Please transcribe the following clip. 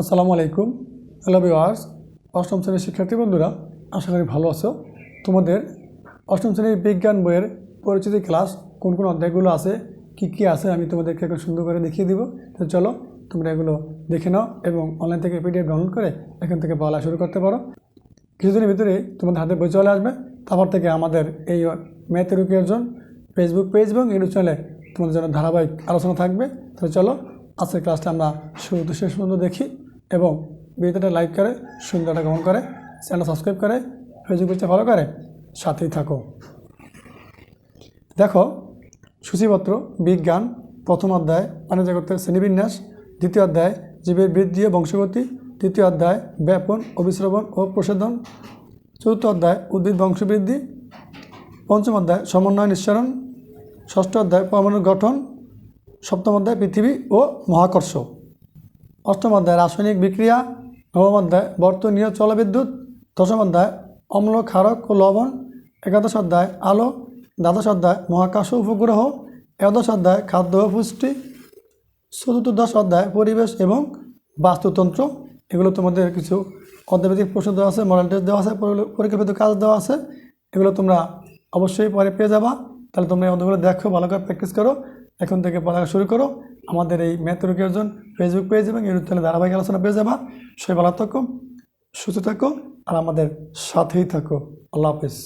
আসসালামু আলাইকুম। Hello viewers অষ্টম শ্রেণির শিক্ষার্থী বন্ধুরা, আশা করি ভালো আছো। তোমাদের অষ্টম শ্রেণির বিজ্ঞান বইয়ের পরিচিতি ক্লাস কোন কোন অধ্যায়গুলো আছে, কি কি আছে আমি তোমাদেরকে এখন সুন্দর করে দেখিয়ে দিব। তো চলো, তোমরা এগুলো দেখে নাও এবং অনলাইন থেকে পিডিএফ ডাউনলোড করে এখান থেকে পড়া শুরু করতে পারো। কিছুদিনের ভিতরে তোমাদের হাতে বই চলে আসবে। তারপর থেকে আমাদের এই ম্যাথ রুকিয়ার্জন ফেসবুক পেজ এবং ইউটিউব চ্যানেলে তোমাদের জন্য ধারাবাহিক আলোচনা থাকবে। তো চলো, আজকের ক্লাসটা আমরা শুরু শেষ পর্যন্ত দেখি। এবং ভিডিওটা লাইক করে, সুন্দরটা গ্রহণ করে চ্যানেল সাবস্ক্রাইব করে ফেসবুক পেজটা ফলো করে, সাথেই থাকো। দেখো, সূচিপত্র, বিজ্ঞান, প্রথম অধ্যায় প্রাণীজগতের শ্রেণীবিন্যাস, দ্বিতীয় অধ্যায়, জীবের বৃদ্ধি ও বংশগতি, তৃতীয় অধ্যায়, ব্যাপন, অভিশ্রবণ ও প্রসাধন চতুর্থ অধ্যায়, উদ্ভিদ বংশবৃদ্ধি, পঞ্চম অধ্যায়, সমন্বয় নিঃসরণ, ষষ্ঠ অধ্যায়, পরমাণুর গঠন, সপ্তম অধ্যায়, পৃথিবী ও মহাকর্ষ। অষ্টম অধ্যায় রাসায়নিক বিক্রিয়া, নবম অধ্যায় বর্তনীয় জলবিদ্যুৎ দশম অধ্যায় অম্ল, ক্ষারক ও লবণ, একাদশ অধ্যায় আলো, দ্বাদশ অধ্যায় মহাকাশ উপগ্রহ, একাদশ অধ্যায় খাদ্য ও পুষ্টি, চতুর্দশ অধ্যায় পরিবেশ এবং বাস্তুতন্ত্র। এগুলো তোমাদের কিছু অধ্যায়ভিত্তিক প্রশ্ন দেওয়া আছে মডেল টেস্ট দেওয়া আছে পরিকল্পিত কাজ দেওয়া আছে। এগুলো তোমরা অবশ্যই পরে পেয়ে যাবা। তাহলে তোমরা এই দেখো, ভালো করে প্র্যাকটিস করো, এখন থেকে পড়া শুরু করো। আমাদের এই ম্যাথ একজন ফেসবুক পেজ এবং ইউটিউব চ্যানেল ধারাবাহিক আলোচনা পেয়ে যাবা। সবাই ভালো থাকো, সুস্থ থাকো, আর আমাদের সাথেই থাকো। আল্লাহ হাফিজ।